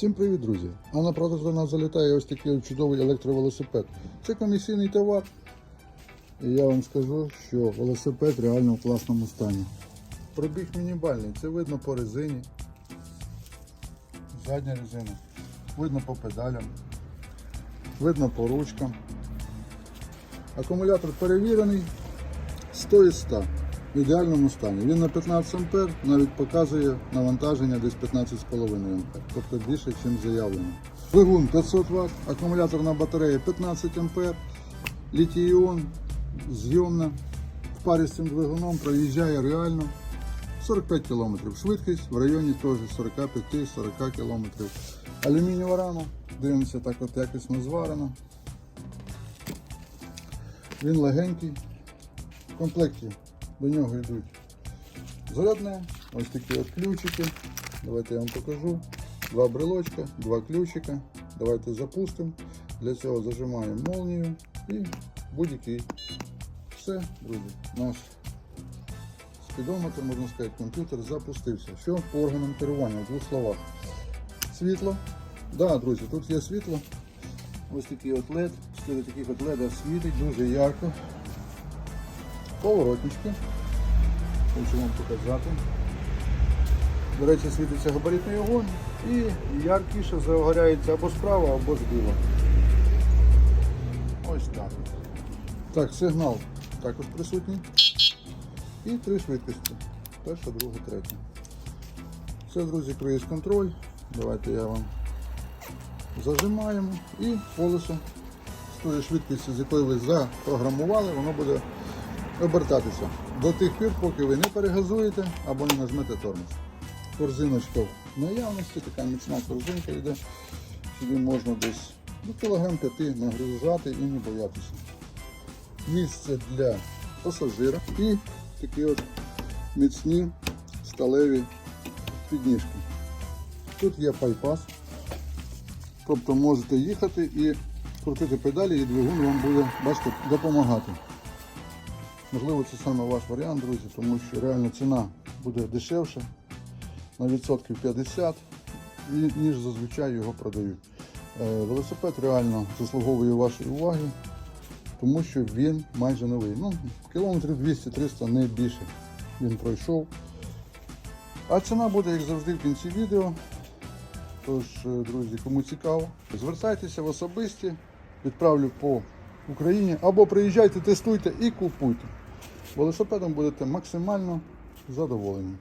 Всім привіт, друзі! А на продаж до нас залітає ось такий чудовий електровелосипед. Це комісійний товар. І я вам скажу, що велосипед реально в класному стані. Пробіг мінімальний, це видно по резині. Задня резина. Видно по педалям. Видно по ручкам. Акумулятор перевірений 100 із 100 в ідеальному стані. Він на 15 ампер навіть показує навантаження десь 15,5 ампер, тобто більше, ніж заявлено. Двигун 500 Вт, акумуляторна батарея 15 ампер, літій-іон зйомна. В парі з цим двигуном проїжджає реально 45 км. Швидкість в районі теж 45-40 км. Алюмінієва рама, дивимося так от якісно зварена. Він легенький. В комплекті до нього йдуть зарядне, ось такі от ключики. Давайте я вам покажу. Два брелочка, два ключика. Давайте запустимо. Для цього зажимаємо молнію і будь-який. Все, друзі, наш спідометр, можна сказати, комп'ютер запустився. Що по органам керування в двох словах. Світло. Да, друзі, тут є світло. Ось такий от LED, 4 таких от LED світить дуже ярко. Поворотнички. Хочу вам показати. До речі, світиться габаритний огонь і яркіше загоряється або справа, або зліва. Ось так. Так, сигнал також присутній. І три швидкості. Перша, друга, третя. Це, друзі, круїз контроль. Давайте я вам зажимаємо і колесо з тої швидкості, з якої ви запрограмували, воно буде обертатися до тих пір, поки ви не перегазуєте або не нажмете тормоз. Корзиночка в наявності, така міцна корзинка йде. Сюди можна десь до кілограм 5 нагрузати і не боятися. Місце для пасажира і такі от міцні сталеві підніжки. Тут є пайпас, тобто можете їхати і крутити педалі, і двигун вам буде, бачите, допомагати. Можливо, це саме ваш варіант, друзі, тому що реально ціна буде дешевша на відсотків 50, ніж зазвичай його продають. Е, Велосипед реально заслуговує вашої уваги, тому що він майже новий. Ну, кілометрів 200-300 не більше він пройшов. А ціна буде, як завжди, в кінці відео. Тож, е, друзі, кому цікаво, звертайтеся в особисті, відправлю по Україні або приїжджайте, тестуйте і купуйте. Велосипедом будете максимально задоволені.